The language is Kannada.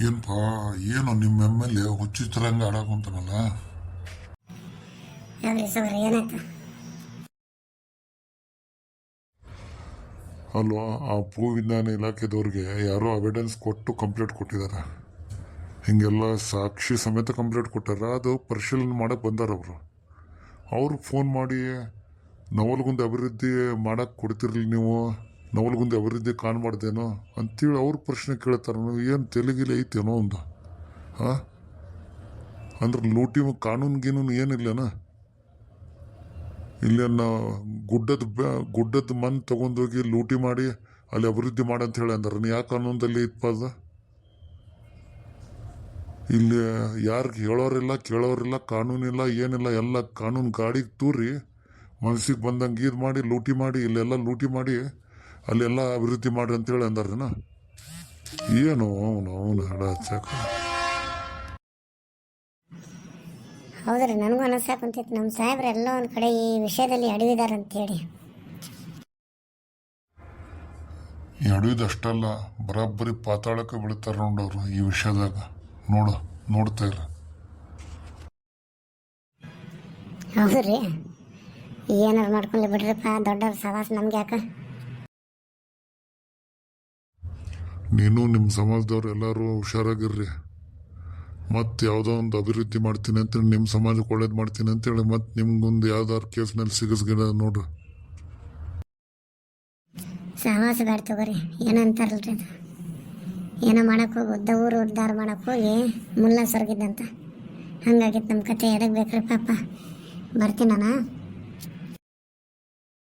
ಏನಪ್ಪ ಏನು ನಿಮ್ಮ ಎಂ ಎಲ್ ಎ ಹಲೋ ಆಡಾಕೊಂತಾನಲ್ಲ ಅಲ್ವಾ ಆ ಭೂವಿಜ್ಞಾನ ಇಲಾಖೆದವ್ರಿಗೆ ಯಾರೋ ಅವಿಡೆನ್ಸ್ ಕೊಟ್ಟು ಕಂಪ್ಲೇಂಟ್ ಕೊಟ್ಟಿದ್ದಾರೆ ಹಿಂಗೆಲ್ಲ ಸಾಕ್ಷಿ ಸಮೇತ ಕಂಪ್ಲೇಂಟ್ ಕೊಟ್ಟಾರ ಅದು ಪರಿಶೀಲನೆ ಮಾಡಕ್ಕೆ ಬಂದಾರ ಅವರು. ಅವ್ರಿಗೆ ಫೋನ್ ಮಾಡಿ ನವಲಗುಂದ ಅಭಿವೃದ್ಧಿ ಮಾಡಕ್ಕೆ ಕೊಡ್ತಿರ್ಲಿ ನೀವು? ನವಲಗುಂದ ಅಭಿವೃದ್ಧಿ ಕಾಣ್ಬಾರ್ದೇನೋ ಅಂತೇಳಿ ಅವ್ರ ಪ್ರಶ್ನೆ ಕೇಳ್ತಾರೆ ನೀವು ಏನು ತೆಲುಗಿಲಿ ಐತೇನೋ ಒಂದು. ಹಾಂ ಅಂದ್ರೆ ಲೂಟಿ ಕಾನೂನು ಗೀನೂನು ಏನಿಲ್ಲನ? ಇಲ್ಲೇನು ಗುಡ್ಡದ ಗುಡ್ಡದ ಮನ್ ತಗೊಂಡೋಗಿ ಲೂಟಿ ಮಾಡಿ ಅಲ್ಲಿ ಅಭಿವೃದ್ಧಿ ಮಾಡಂತ ಹೇಳಿ ನೀ ಯಾವ ಕಾನೂನದಲ್ಲಿ ಇಪ್ಪ ಇಲ್ಲಿ ಯಾರಿಗೆ ಹೇಳೋರಿಲ್ಲ, ಕೇಳೋರಿಲ್ಲ, ಕಾನೂನಿಲ್ಲ, ಏನಿಲ್ಲ, ಎಲ್ಲ ಕಾನೂನು ಗಾಡಿಗೆ ತೂರಿ ಮನಸ್ಸಿಗೆ ಬಂದಂಗೆ ಇದು ಮಾಡಿ, ಲೂಟಿ ಮಾಡಿ, ಇಲ್ಲೆಲ್ಲ ಲೂಟಿ ಮಾಡಿ ಅಲ್ಲೆಲ್ಲ ಅಭಿವೃದ್ಧಿ ಮಾಡಿ ಅಂತೇಳಿ ಅಂದಾರನ ಏನು ಅವನು ಅವನು ಹೇಳ ಹಚ್ಚಾಕ. ಹೌದ್ರಿ ನನಗೂ ಅನಸಾಕ್ ಕುಂತೈತಿ ನಮ್ಮ ಸಾಹೇಬ್ರು ಎಲ್ಲ ಒಂದು ಕಡೆ ಈ ವಿಷಯದಲ್ಲಿ ಅಡವಿದಾರ ಅಂತೇಳಿ. ಅಷ್ಟಲ್ಲ ಬರಾಬ್ಬರಿ ಪಾತಾಳಕ್ಕೆ ಬೀಳ್ತಾರೆ ನೋಡೋರು ಈ ವಿಷಯದಾಗ. ನೋಡು ನೋಡ್ತಾ ಇರ ಹೌದ್ರಿ ಏನಾರು ಮಾಡ್ಕೊಂಡ್ಲಿ ಬಿಡ್ರಿಪ್ಪ ದೊಡ್ಡವ್ರ ಸವಾಸ ನಮ್ಗೆ ಯಾಕ ನೀನು ನಿಮ್ಮ ಸಮಾಜದವ್ರು ಎಲ್ಲರೂ ಹುಷಾರಾಗಿರ್ರಿ. ಮತ್ತು ಯಾವುದೋ ಒಂದು ಅಭಿವೃದ್ಧಿ ಮಾಡ್ತೀನಿ ಅಂತೇಳಿ ನಿಮ್ಮ ಸಮಾಜಕ್ಕೆ ಒಳ್ಳೇದು ಮಾಡ್ತೀನಿ ಅಂತೇಳಿ ಮತ್ತು ನಿಮ್ಗೊಂದು ಯಾವ್ದಾದ್ರು ಕೇಸ್ನಲ್ಲಿ ಸಿಗಿಸ್ಗಿಡ ನೋಡ್ರಿ ಸಹವಾಸ ಬೇಡ ತಗೋರಿ, ಏನಂತಾರಲ್ರಿ ಅದು? ಏನೋ ಮಾಡಕ್ಕೆ ಹೋಗಿ, ಉದ್ದ ಊರು ಉದ್ದಾರ ಮಾಡಕ್ಕೆ ಹೋಗಿ ಮುಲ್ಲ ಸೊರಗಿದ್ದಂತ ಹಂಗಾಗಿತ್ತು ನಮ್ಮ ಕತೆ ಎದಕ್ಕೆ ಪಾಪ? ಬರ್ತೀನಿ ನಾನು.